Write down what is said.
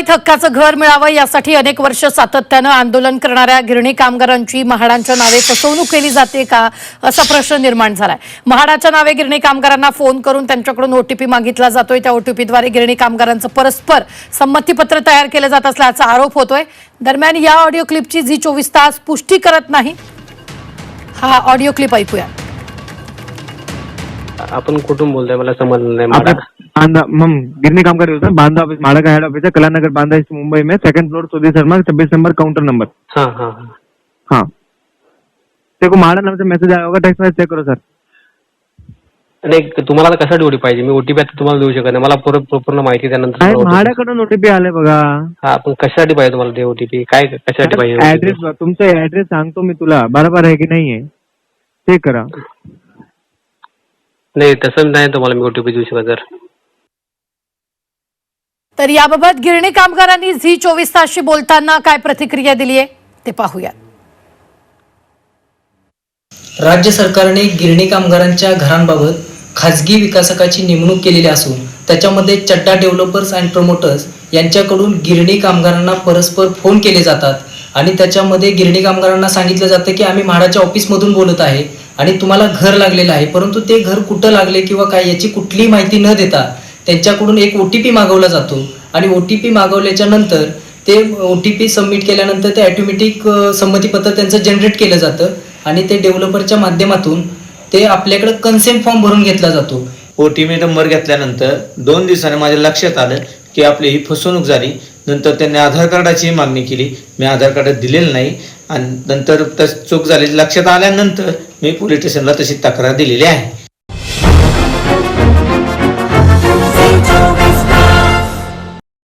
मुंबईत हक्काचं घर मिळावं यासाठी अनेक वर्ष सातत्यानं आंदोलन करणाऱ्या गिरणी कामगारांची म्हाडांच्या नावे फसवणूक केली जाते का असा प्रश्न निर्माण झालाय. म्हाडाच्या नावे गिरणी कामगारांना फोन करून त्यांच्याकडून ओटीपी मागितला जातोय. त्या ओटीपीद्वारे गिरणी कामगारांचं परस्पर संमतीपत्र तयार केलं जात असल्याचा आरोप होतोय. दरम्यान या ऑडिओ क्लिपची झी चोवीस तास पुष्टी करत नाही. हा ऑडिओ क्लिप ऐकूया. आपण कुठून बोलतोय? मला समजलं नाही. आपका मला बांदा मम गिरनी काम कर बांदा ऑफिस माड़ा का हेड ऑफिस है कलानगर बांदा मुंबई में. सेकंड फ्लोर सुधीर शर्मा छब्बीस नंबर काउंटर नंबर हा हा हा. हाँ. देखो माड़ा नाम से मैसेज आया होगा. टेक्स्ट मैसेज चेक करो सर नाही तुम्हाला आता कशासाठी ओटी पाहिजे? मी ओटीपी आता तुम्हाला देऊ शकत नाही. मला पूर्ण पूर्ण माहिती त्यानंतर. म्हाड्याकडून ओटीपी आले बघा. हा पण कशासाठी पाहिजे तुम्हाला ते ओटीपी काय कशासाठी पाहिजे ऍड्रेस तुमचा ऍड्रेस सांगतो मी तुला. बरोबर आहे की नाहीये? चेक करा. नाही तसं नाही तुम्हाला मी ओटीपी देऊ शकत सर तर याबाबत गिरणी कामगारांनी झी चोवीस तासशी बोलताना काय प्रतिक्रिया दिली आहे ते पाहूया राज्य सरकारने गिरणी कामगारांच्या घरांबाबत खाजगी विकासकाची नेमणूक केलेली असून त्याच्यामध्ये चड्डा डेव्हलपर्स अँड प्रमोटर्स यांच्याकडून गिरणी कामगारांना परस्पर फोन केले जातात. आणि त्याच्यामध्ये गिरणी कामगारांना सांगितलं जातं की आम्ही म्हाडाच्या ऑफिसमधून बोलत आहे. आणि तुम्हाला घर लागलेलं आहे. परंतु ते घर कुठं लागले किंवा काय याची कुठलीही माहिती न देता त्यांच्याकडून एक ओ टी पी मागवला जातो. आणि ओ टी पी मागवल्याच्या नंतर ते ओ टी पी सबमिट केल्यानंतर ते ॲटोमॅटिक संमतीपत्र त्यांचं जनरेट केलं जातं. आणि ते डेव्हलपरच्या माध्यमातून ते आपल्याकडं कन्सेंट फॉर्म भरून घेतला जातो. ओ टी पी नंबर घेतल्यानंतर दोन दिवसाने माझ्या लक्षात आलं की आपली ही फसवणूक झाली. नंतर त्यांनी आधार कार्डाची मागणी केली. मी आधार कार्ड दिलेलं नाही. आणि नंतर तस चूक झाली लक्षात आल्यानंतर मी पोलीस स्टेशनला तशी तक्रार दिलेली आहे.